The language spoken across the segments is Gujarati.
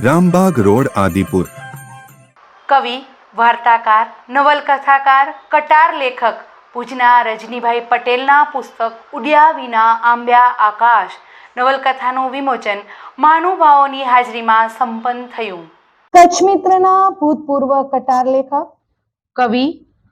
Rambagh road Adipur. કવિ વાર્તાકાર નવલકથાકાર કટાર લેખક ભુજના રજનીભાઈ પટેલના પુસ્તક ઉડ્યા વિના આંબ્યા આકાશ. નવલકથાનું વિમોચન મહાનુભાવોની હાજરીમાં સંપન્ન થયું. કચ્છ મિત્રના ભૂતપૂર્વ કટાર લેખક કવિ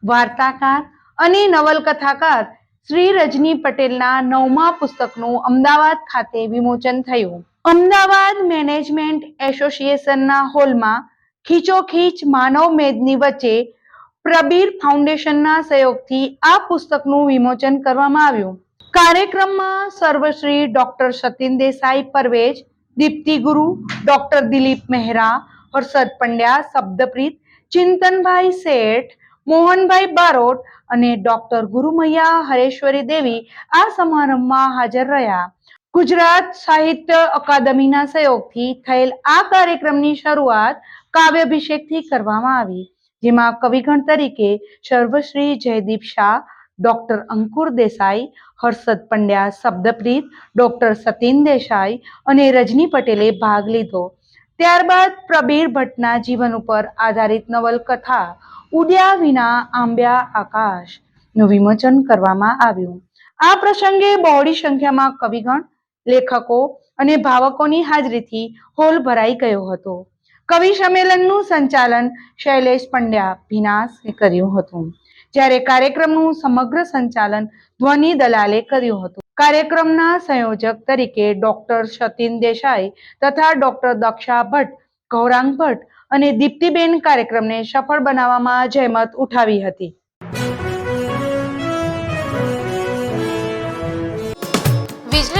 વાર્તાકાર અને નવલકથાકાર શ્રી રજની પટેલના નવમા પુસ્તકનું અમદાવાદ ખાતે વિમોચન થયું. અમદાવાદ મેનેજમેન્ટ એસોસિએશનના હોલમાં ખીચોખીચ માનવ મેદની વચ્ચે પ્રબીર ફાઉન્ડેશનના સહયોગથી આ પુસ્તકનું વિમોચન કરવામાં આવ્યું. કાર્યક્રમમાં સર્વશ્રી ડોક્ટર સતીન દેસાઈ પરવેજ, દીપ્તિ ગુરુ, ડોક્ટર દિલીપ મહેરા, હર્ષદ પંડ્યા, શબ્દપ્રીત, ચિંતનભાઈ શેઠ, મોહનભાઈ બારોટ અને ડોક્ટર ગુરુમૈયા હરેશ્વરી દેવી આ સમારંભમાં હાજર રહ્યા. ગુજરાત સાહિત્ય અકાદમીના સહયોગથી થયેલ આ કાર્યક્રમની શરૂઆત કાવ્યાભિષેકથી કરવામાં આવી, જેમાં કવિગણ તરીકે સર્વશ્રી જયદીપ શાહ, ડોક્ટર અંકુર દેસાઈ, હર્ષદ પંડ્યા શબ્દપ્રીત, ડોક્ટર સતીન દેસાઈ અને રજની પટેલે ભાગ લીધો. ત્યારબાદ પ્રબીર ભટ્ટના જીવન ઉપર આધારિત નવલકથા, ઉડ્યા વિના આંબ્યા આકાશનું વિમોચન કરવામાં આવ્યું. આ પ્રસંગે બહોળી સંખ્યામાં કવિગણ લેખકો અને ભાવકોની હાજરીથી હોલ ભરાઈ ગયો હતો. કવિ સંમેલનનું સંચાલન શૈલેષ પંડ્યા ભીનાસે કર્યું હતું. જ્યારે કાર્યક્રમનું સમગ્ર સંચાલન ધ્વનિ દલાલે કર્યું હતું. કાર્યક્રમના સંયોજક તરીકે ડોક્ટર સતીન દેસાઈ તથા ડોક્ટર દક્ષા ભટ્ટ, ગૌરાંગ ભટ્ટ અને દીપ્તિબેન કાર્યક્રમને સફળ બનાવવામાં જહેમત ઉઠાવી હતી.